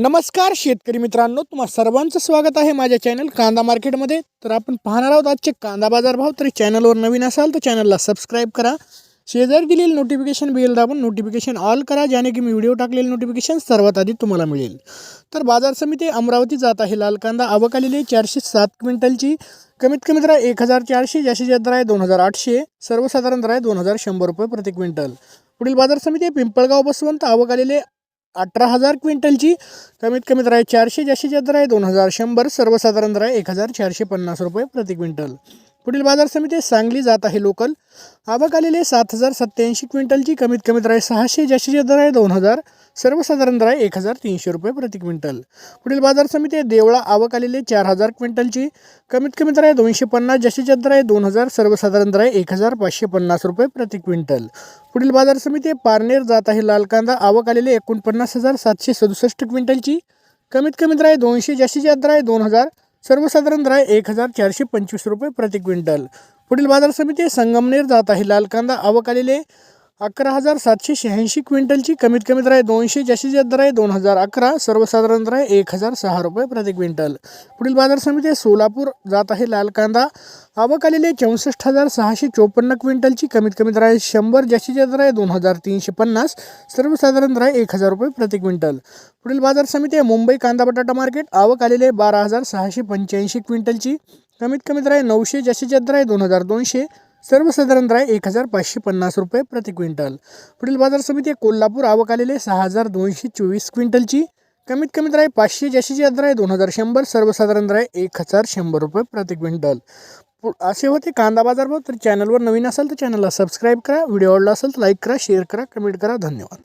नमस्कार शेतकरी मित्रांनो तुम्हा सर्वांचं स्वागत आहे माझ्या चॅनल कांदा मार्केटमध्ये तर आपण पाहणार आहोत आजचे कांदा बाजार भाव. तरी चॅनलवर नवीन असाल तर चॅनलला सबस्क्राईब करा. शेजारी दिलेली नोटिफिकेशन बेल दाबून नोटिफिकेशन ऑल करा ज्याने की मी व्हिडिओ टाकलेले नोटिफिकेशन सर्वात आधी तुम्हाला मिळेल. तर बाजार समिती अमरावती जात आहे लाल कांदा. आवक आलेली आहे चारशे सात क्विंटलची. कमीत कमी दर आहे एक हजार चारशे जास्तीत जास्त दर आहे दोन हजार आठशे. सर्वसाधारण दर आहे दोन हजार शंभर रुपये प्रति क्विंटल. पुढील बाजार समिती पिंपळगाव बसवंत. आवक आलेली अठरा हजार क्विंटलची. कमीत कमी दर आहे चारशे जास्तीत जास्त दर आहे दोन हजार शंभर सर्वसाधारण दर आहे एक हजार चारशे पन्नास रुपये प्रति क्विंटल. पुढील बाजार समिती सांगली जात आहे लोकल. आवक आलेले सात हजार सत्त्याऐंशी क्विंटलची. कमीत कमी दर आहे सहाशे जास्तीचे दर आहे दोन हजार. सर्वसाधारण दर आहे एक हजार तीनशे रुपये प्रति क्विंटल. पुढील बाजार समिती देवळा. आवक आलेले चार हजार क्विंटलची. कमीत कमी दर आहे दोनशे पन्नास जास्तीचे दर आहे दोन हजार. सर्वसाधारण दर आहे एक हजार पाचशे पन्नास रुपये प्रति क्विंटल. पुढील बाजार समिती पारनेर जात आहे लाल कांदा. आवक आलेले एकोणपन्नास हजार सातशे सदुसष्ट क्विंटलची. कमीत कमी दर आहे दोनशे जास्तीचे दर आहे दोन हजार. सर्वसाधारण दर आहे एक हजार चारशे पंचवीस रुपये प्रति क्विंटल. पुढील बाजार समिती संगमनेर जात आहे. लाल कांदा आवक आलेले अकरा हजार सातशे शहाऐंशी क्विंटलची कमीत कमी दर आहे दोनशे जास्तीत जास्त दर आहे दोन हजार अकरा सर्वसाधारण दर आहे एक हजार सहा रुपये प्रति क्विंटल. पुढील बाजार समिती सोलापूर जात आहे लाल कांदा. आवक आलेले चौसष्ट हजार सहाशे चोपन्न क्विंटलची कमीत कमी दर आहे शंभर जास्तीत जास्त दर आहे दोन हजार तीनशे पन्नास सर्वसाधारण दर आहे एक हजार रुपये प्रति क्विंटल. पुढील बाजार समिती आहे मुंबई कांदा बटाटा मार्केट. आवक आलेले बारा हजार सहाशे पंच्याऐंशी क्विंटलची कमीत कमी दर आहे नऊशे जास्तीत जास्त दर आहे दोन हजार दोनशे सर्वसाधारण राय एक हजार पाचशे पन्नास रुपये प्रति क्विंटल. पुढील बाजार समिती कोल्हापूर आवक आलेले सहा हजार दोनशे चोवीस क्विंटलची. कमीत कमी राय पाचशे जास्तीची जास्त दर आहे दोन हजार शंभर सर्वसाधारण राय एक हजार शंभर रुपये प्रति क्विंटल. पु- असे होते कांदा बाजार भाव तर चॅनलवर नवीन असाल तर चॅनलला सबस्क्राईब करा. व्हिडिओ आवडला असेल तर लाईक करा शेअर करा कमेंट करा. धन्यवाद.